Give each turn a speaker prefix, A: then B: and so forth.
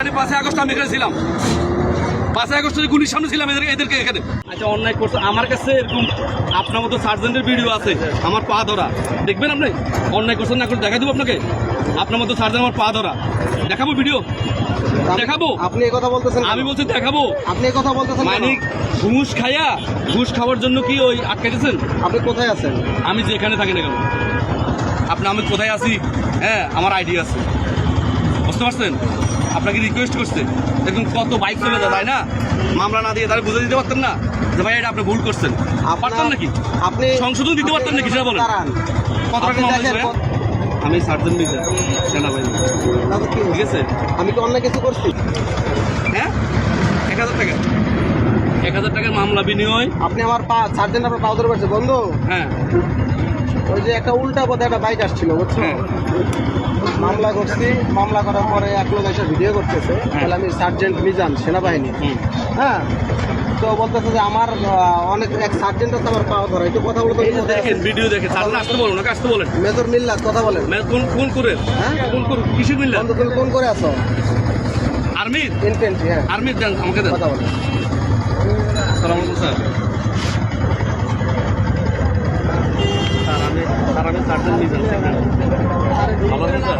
A: পাঁচই আগস্ট আমি এখানে ছিলাম। পাঁচই আগস্টের গুলির সামনে ছিলাম এদের এদেরকে এখানে। আচ্ছা অন্যায় করছে। আমার কাছে এরকম আপনার মতো সার্জেন্টের ভিডিও আছে আমার পা ধরা। দেখবেন আপনি? অন্যায় করছেন না করে দেখা দেবো আপনাকে। আপনার মতো সার্জেন্ট আমার পা ধরা। দেখাবো ভিডিও দেখাবো?
B: আপনি এই কথা বলতেছেন
A: আমি বলছি দেখাবো।
B: আপনি এই কথা বলতেছেন?
A: মানে ঘুষ খাইয়া ঘুষ খাওয়ার জন্য কি ওই আটকাইতেছেন?
B: আপনি কোথায় আছেন?
A: আমি যেখানে থাকি না কেন? আপনি আমি কোথায় আছি? হ্যাঁ আমার আইডি আছে। বুঝতে পারছেন? আপনাকে রিকোয়েস্ট করছে। দেখুন কত বাইক চলে যায় তাই না? মামলা না দিয়ে তাহলে বুঝে দিতে পারতেন না যে ভাই এটা আপনি ভুল করছেন। পারতেন নাকি?
B: আপনি
A: সংশোধন দিতে পারতেন নাকি সেটা বলেন। কত টাকা মামলা? আমি সার্জন মির্জা সেনাবাহিনী। ঠিক আছে?
B: আমি কি অন্য কিছু করছি।
A: হ্যাঁ? এক হাজার টাকা। এক হাজার টাকার মামলা বিনিময়।
B: আপনি আমার পা সার্জেন্ট আপনার পা ধরে বন্ধু।
A: হ্যাঁ।
B: ওই যে একটা উল্টা পথে একটা বাইক আসছিল বুঝছ?
A: হ্যাঁ।
B: মামলা করছি মামলা করার পরে এক লোক এসে ভিডিও করতেছে। তাহলে আমি সার্জেন্ট মিজান সেনাবাহিনী। হ্যাঁ? তো বলতেছে যে আমার অনেক এক সার্জেন্ট আছে আমার পাওয়া ধরা। একটু কথা বলতে
A: দেখেন ভিডিও দেখেন। সার্জন আসতে বলুন ওনাকে আসতে বলেন।
B: মেজর মিল্লাত কথা বলেন।
A: কোন কোন করে?
B: হ্যাঁ?
A: কোন কোন কিসের
B: তুমি কোন করে আছো?
A: আর্মির?
B: ইনফেন্ট্রি হ্যাঁ।
A: আর্মির দেন আমাকে দেন।
B: কথা বলেন
A: সালাম আলাইকুম স্যার। আমি নিয়ে আমি ভালো স্যার?